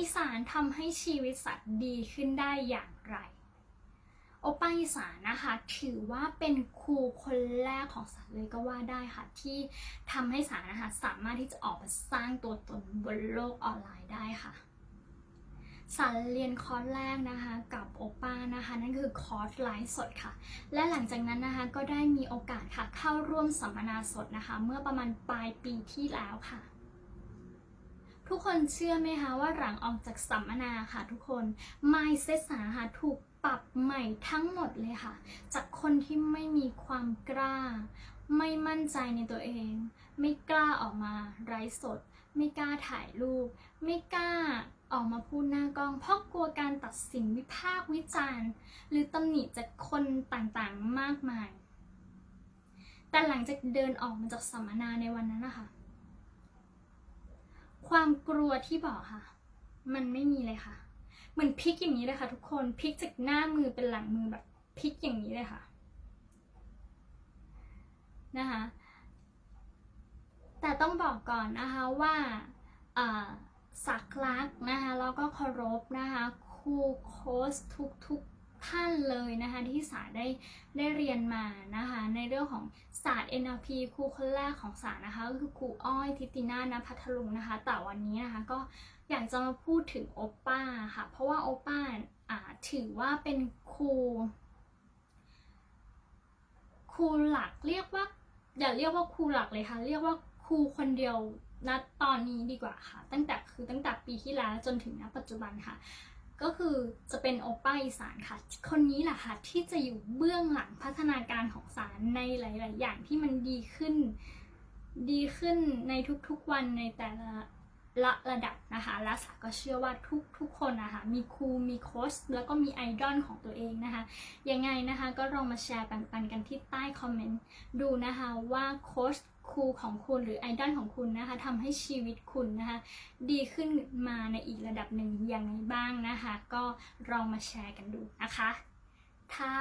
อีสานทำให้ชีวิตสัตว์ดีขึ้นได้อย่างไร โอป้าอีสานนะคะ ถือว่าเป็นครูคนแรกของสัตว์เลยก็ว่าได้ค่ะ ที่ทำให้สารนะคะสามารถที่จะออกมาสร้างตัวตนบนโลกออนไลน์ได้ค่ะสันเรียนคอร์สแรกนะคะกับโอป้านะคะ นั่นคือคอร์สไลฟ์สดค่ะ และหลังจากนั้นนะคะก็ได้มีโอกาสค่ะเข้าร่วมสัมมนาสดนะคะ เมื่อประมาณปลายปีที่แล้วค่ะ ทุกคนเชื่อไหมคะว่าหลังออกจากสัมมนาค่ะทุกคน mindset สารค่ะถูกปรับใหม่ทั้งหมดเลยค่ะ จากคนที่ไม่มีความกล้า ไม่มั่นใจในตัวเอง ไม่กล้าออกมาไร้สด ไม่กล้าถ่ายรูป ไม่กล้าออกมาพูดหน้ากล้อง เพราะกลัวการตัดสินวิพากษ์วิจารณ์ หรือตำหนิจากคนต่างๆมากมาย แต่หลังจากเดินออกมาจากสัมมนาในวันนั้นนะคะ ความกลัวที่บอกค่ะ มันไม่มีเลยค่ะ เหมือนพลิกอย่างนี้เลยค่ะ ทุกคนพลิกจากหน้ามือเป็นหลังมือแบบพลิกอย่างนี้เลยค่ะนะคะแต่ต้องบอกก่อนนะคะว่าสักรักนะคะแล้วก็เคารพนะคะครูโค้ชทุกทุกๆ ท่านเลยนะคะที่สาได้ได้เรียนมานะคะในเรื่องของศาสตร์ NLP ครูคนแรกของสานะคะก็คือครูอ้อยทิตินาณพัทลุงนะคะ แต่วันนี้นะคะก็อยากจะมาพูดถึงโอป้าค่ะ เพราะว่าโอป้าอ่าถือว่าเป็นครูครูหลักเรียกว่าอย่าเรียกว่าครูหลักเลยค่ะ เรียกว่าครูคนเดียวณตอนนี้ดีกว่าค่ะ ตั้งแต่คือตั้งแต่ปีที่แล้วจนถึงณปัจจุบันค่ะ ก็คือจะเป็นโอป้าอีสานค่ะ คนนี้แหละค่ะที่จะอยู่เบื้องหลังพัฒนาการของสารในหลาย ๆ อย่างที่มันดีขึ้น ดีขึ้นในทุก ๆ วันในแต่ละละระดับนะคะและสาก็เชื่อว่าทุกทุกคนนะคะมีครูมีโค้ชแล้วก็มีไอดอลของตัวเองนะคะ ยังไงนะคะก็ลองมาแชร์ปันปันกันที่ใต้คอมเมนต์ดูนะคะว่าโค้ช ครูของคุณหรือไอดอลของคุณนะคะทำให้ชีวิตคุณนะคะ ดีขึ้นมาในอีกระดับหนึ่งอย่างไรบ้างนะคะ ก็ลองมาแชร์กันดูนะคะ ถ้า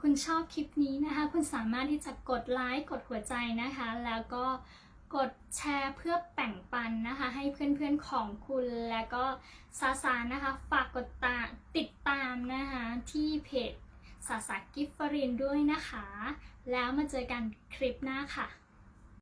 คุณชอบคลิปนี้นะคะ คุณสามารถที่จะกดไลค์กดหัวใจนะคะ แล้วก็กดแชร์เพื่อแบ่งปันนะคะ ให้เพื่อนๆของคุณแล้วก็ซาซานะคะ ฝากกดติดตามนะคะ ที่เพจ สาสากิฟฟรินด้วยนะคะ แล้วมาเจอกันคลิปหน้าค่ะ